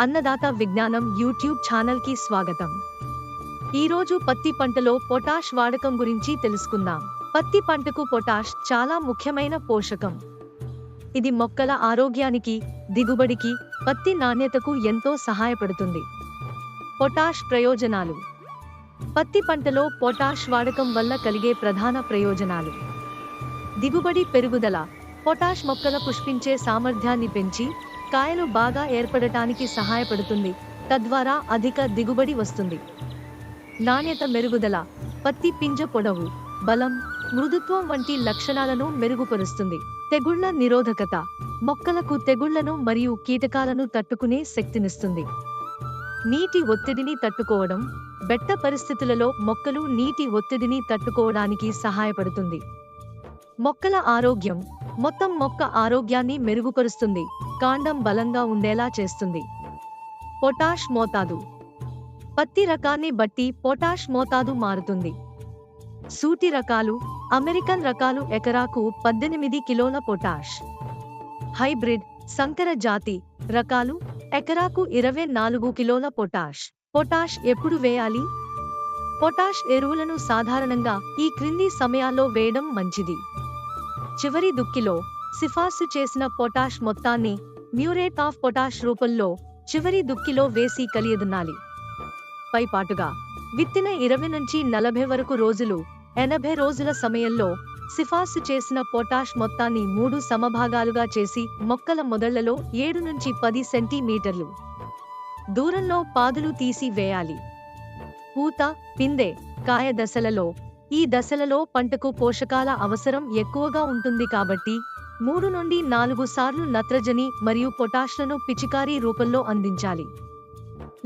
అన్నదాత విజ్ఞానం యూట్యూబ్ ఛానల్కి స్వాగతం. ఈరోజు పత్తి పంటలో పొటాష్ వాడకం గురించి తెలుసుకుందాం. పత్తి పంటకు పొటాష్ చాలా ముఖ్యమైన పోషకం. ఇది మొక్కల ఆరోగ్యానికి దిగుబడికి పత్తి నాణ్యతకు ఎంతో సహాయపడుతుంది. పొటాష్ ప్రయోజనాలు. పత్తి పంటలో పొటాష్ వాడకం వల్ల కలిగే ప్రధాన ప్రయోజనాలు. దిగుబడి పెరుగుదల. పొటాష్ మొక్కల పుష్పించే సామర్థ్యాన్ని పెంచి కాయలు బాగా ఏర్పడటానికి సహాయపడుతుంది. తద్వారా అధిక దిగుబడి వస్తుంది. నాణ్యత మెరుగుదల పత్తి పింజ పొడవు బలం మృదుత్వం వంటి లక్షణాలను మెరుగుపరుస్తుంది. తెగుళ్ళ నిరోధకత మొక్కలకు తెగుళ్ళను మరియు కీటకాలను తట్టుకునే శక్తినిస్తుంది. నీటి ఒత్తిడిని తట్టుకోవడం బెట్ట పరిస్థితులలో మొక్కలు నీటి ఒత్తిడిని తట్టుకోవడానికి సహాయపడుతుంది. మొక్కల ఆరోగ్యం మొత్తం మొక్క ఆరోగ్యాన్ని మెరుగుపరుస్తుంది. కాండం బలంగా ఉండేలా చేస్తుంది. పొటాష్ మోతాదు. పత్తి రకాన్ని బట్టి పొటాష్ మోతాదు మారుతుంది. సూటి రకాలు అమెరికన్ రకాలు ఎకరాకు పద్దెనిమిది కిలోల పొటాష్. హైబ్రిడ్ సంకర జాతి రకాలు ఎకరాకు ఇరవై నాలుగు కిలోల పొటాష్. పొటాష్ ఎప్పుడు వేయాలి? పొటాష్ ఎరువులను సాధారణంగా ఈ క్రింది సమయాల్లో వేయడం మంచిది. చివరి దుక్కిలో సిఫార్సు చేసిన పొటాష్ మొత్తాన్ని మ్యూరేట్ ఆఫ్ పొటాష్ రూపంలో చివరి దుక్కిలో వేసి కలియదున్నాలి. పైపాటుగా విత్తిన ఇరవై నుంచి నలభై వరకు రోజులు ఎనభై రోజుల సమయంలో సిఫార్సు చేసిన పొటాష్ మొత్తాన్ని మూడు సమభాగాలుగా చేసి మొక్కల మొదళ్ళలో ఏడు నుంచి పది సెంటీమీటర్లు దూరంలో పాదులు తీసి వేయాలి. పూత పిందె కాయ దశలలో ఈ దశలలో పంటకు పోషకాల అవసరం ఎక్కువగా ఉంటుంది కాబట్టి మూడు నుండి నాలుగు సార్లు నత్రజని మరియు పొటాష్లను పిచికారీ రూపంలో అందించాలి.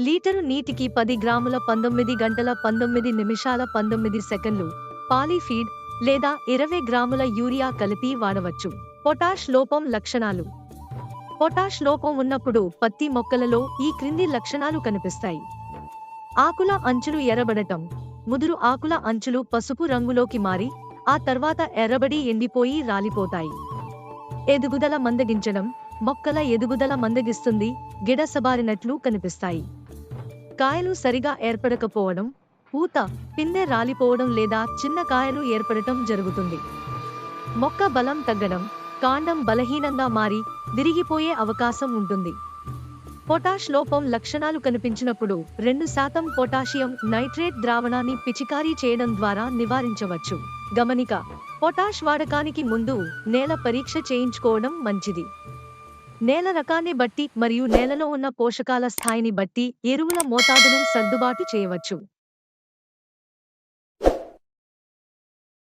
లీటరు నీటికి పది గ్రాముల పంతొమ్మిది గంటల పంతొమ్మిది నిమిషాల పంతొమ్మిది సెకండ్లు పాలీఫీడ్ లేదా ఇరవై గ్రాముల యూరియా కలిపి వాడవచ్చు. పొటాష్ లోపం లక్షణాలు. పొటాష్ లోపం ఉన్నప్పుడు పత్తి మొక్కలలో ఈ క్రింది లక్షణాలు కనిపిస్తాయి. ఆకుల అంచులు ఎర్రబడటం. ముదురు ఆకుల అంచులు పసుపు రంగులోకి మారి ఆ తర్వాత ఎర్రబడి ఎండిపోయి రాలిపోతాయి. ఎదుగుదల మందగించడం మొక్కల ఎదుగుదల మందగిస్తుంది గిడసబారినట్లు కనిపిస్తాయి. కాయలు సరిగా ఏర్పడకపోవడం పూత పిందె రాలిపోవడం లేదా చిన్న కాయలు ఏర్పడటం జరుగుతుంది. మొక్క బలం తగ్గడం కాండం బలహీనంగా మారి విరిగిపోయే అవకాశం ఉంటుంది. పొటాష్ లోపం లక్షణాలు కనిపించినప్పుడు రెండు శాతం పొటాషియం నైట్రేట్ ద్రావణాన్ని పిచికారీ చేయడం ద్వారా నివారించవచ్చు. గమనిక పొటాష్ వాడకానికి ముందు నేల పరీక్ష చేయించుకోవడం మంచిది. నేల రకాన్ని బట్టి మరియు నేలలో ఉన్న పోషకాల స్థాయిని బట్టి ఎరువుల మోతాదును సర్దుబాటు చేయవచ్చు.